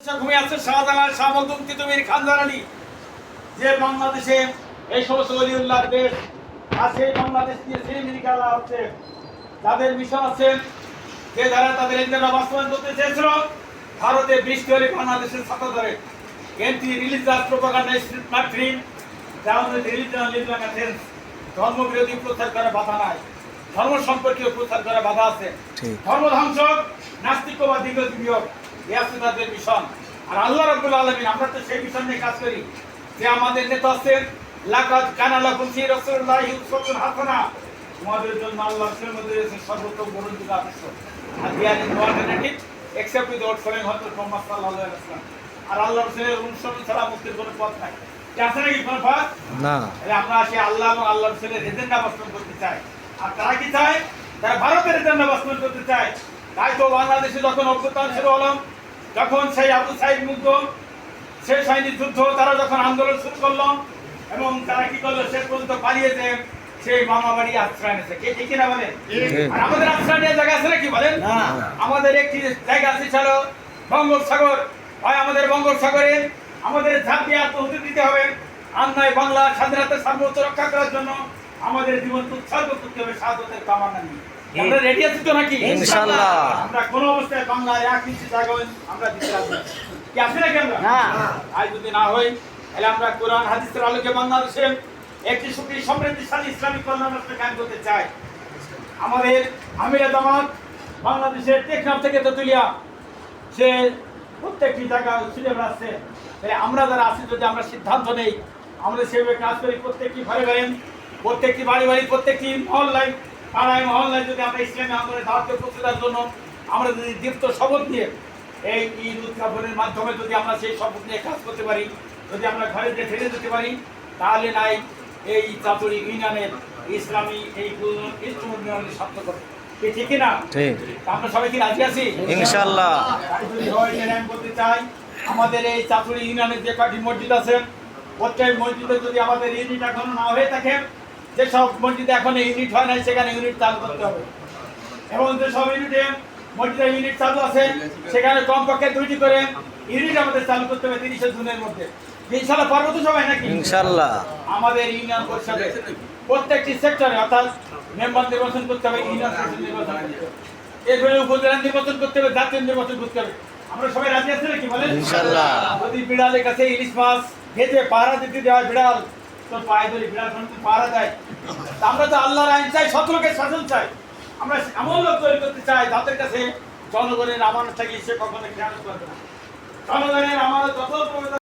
ভূমি আছে? শাহজালাল শাহ মখদুম তিতুমির খানদারানি যে বাংলাদেশে এই সমস্ত অলিউল্লাহ দেশ আছে এই বাংলাদেশ নিয়ে খেলা হচ্ছে যাদের মিশন আছে যে যারা তাদের এজেন্ডা বাস্তবায়ন করতে চেয়েছিল ভারতে বৃষ্টি হলে বাংলাদেশের ছাতা ধরে। Anti religious propaganda street Martin যেমন রিলিজিয়ান লিবারেশন ধর্ম বিরোধী প্রচার করা বাধা নাই। ধর্ম সম্পর্কীয় প্রচার করে বাধা আছে। ধর্ম ধ্বংস নাস্তিকবাদ বিয়োগ। তাদের মিশন। আর আল্লাহ রাব্বুল আলামিন আমরা তো সেই মিশন নিয়ে কাজ করি। যে আমাদের নেতা আছেন লাকাত কানা লাকুম ফি রাসূলিল্লাহি উসওয়াতুন হাসানা। তোমাদের জন্য আল্লাহ রাসূলের মধ্যে রয়েছে সর্বোত্তম গ্রহণযোগ্য আদর্শ। আর there is no alternative except without following হযরত মুহাম্মদ সাল্লাল্লাহু আলাইহি ওয়াসাল্লাম। আর আল্লাহ রাসূলের অনুসরণ ছাড়া মুক্তির কোনো পথ নাই। কি আছে নাকি কোনো পথ? না। তাহলে আমরা আসি আল্লাহ এবং আল্লাহ রসুলের এজেন্ডা বাস্তবায়ন করতে চাই। আর তারা কি চায়? তারা ভারতের এজেন্ডা বাস্তবায়ন করতে চায়। তাই তো বাংলাদেশে যখন অভ্যুত্থান শুরু হলো যখন সেই আবু সাইদ মুগ্ধ শেষ হয়নি যুদ্ধ তারা যখন আন্দোলন শুরু করল এবং তারা কি করল শেষ পর্যন্ত পালিয়েছে সেই মামা বাড়ি আশ্রয় নিয়েছে কে ঠিক না বলেন আর আমাদের আশ্রয় নেওয়ার জায়গা আছে নাকি বলেন? আমাদের একটি জায়গা আছে ছিল বঙ্গোপসাগর হয় আমাদের বঙ্গোপসাগরে আমাদের ঝাঁপিয়ে আত্মহতি দিতে হবে। আর নয় বাংলা স্বাধীনতা সার্বত্র রক্ষা করার জন্য আমাদের জীবন উৎসর্গ করতে হবে স্বাধীনতার কামনা নিয়ে আমরা রেডি আছি তো নাকি? ইনশাআল্লাহ। আমরা কোনো অবস্থায় বাংলায় এক ইঞ্চি জায়গা আমরা দিতে রাখব কি আছে নাকি আমরা? আজ যদি না হয় তাহলে আমরা কোরআন হাদিসের আলোকে বাংলাদেশে একটি সুখী সমৃদ্ধিশালী ইসলামিক কল্যাণ রাষ্ট্র কায়েম করতে চাই। আমাদের আমিরা জামাত বাংলাদেশের টেকনাফ থেকে তেতুলিয়া সে প্রত্যেকটি জায়গা ছুটে বেড়াচ্ছে তাই আমরা যারা আছি যদি আমরা সিদ্ধান্ত নেই আমরা সেভাবে কাজ করি প্রত্যেকটি ঘরে ঘরে প্রত্যেকটি বাড়ি বাড়ি প্রত্যেকটি মহল্লায় পাড়ায় মহল্লায় যদি আমরা ইসলামী আন্দোলনের দাওয়াতকে প্রতিদার জন্য আমরা যদি দীপ্ত শপথ নিয়ে এই ঈদ উদযাপনের মাধ্যমে যদি আমরা সেই শপথ নিয়ে কাজ করতে পারি যদি আমরা ঘরে যে ফিরে যেতে পারি তাহলে নাই এই চাতুরি ইউনিয়নের ইসলামী এই ইনস্ট্রুমেন্ট সার্থক হবে ঠিক। না আমরা সবাই কি রাজি আছি? আমি বলতে চাই আমাদের এই চাতুরি ইউনিয়নের যে কয়টি মসজিদ আছে প্রত্যেক মসজিদে যদি আমাদের ইউনিট এখনও না হয়ে থাকে যেসব মসজিদে এখন ইউনিট হয় নাই সেখানে ইউনিট চালু করতে হবে। এবং যেসব ইউনিটে মসজিদে ইউনিট চালু আছে সেখানে কমপক্ষে দুইটি করে ইউনিট আমাদের চালু করতে হবে তিরিশে জুনের মধ্যে। ইনশাল্লাহ পারব তো সবাই নাকি? ইনশাআল্লাহ আমাদের ইউনিয়ন পরিষদে প্রত্যেকটি সেক্টরে অর্থাৎ মেম্বার নির্বাচন করতে হবে ইউনিয়ন পরিষদ নির্বাচন এরপরে উপজেলা নির্বাচন করতে হবে জাতীয় নির্বাচন করতে হবে। আমরা সবাই রাজি আছি নাকি বলেন? ইনশাআল্লাহ। যদি বিড়ালের কাছে ইলিশ মাছ ভেজে পাহারা দিতে দেওয়া বিড়াল তো পায়ে ধরে বিরাট যখন পাহারা দেয় আমরা তো আল্লাহর আইন চাই শত্রুকে শাসন চাই। আমরা এমন লোক তৈরি করতে চাই যাদের কাছে জনগণের আমানত থাকি সে কখনো খেয়াল করবে না। জনগণের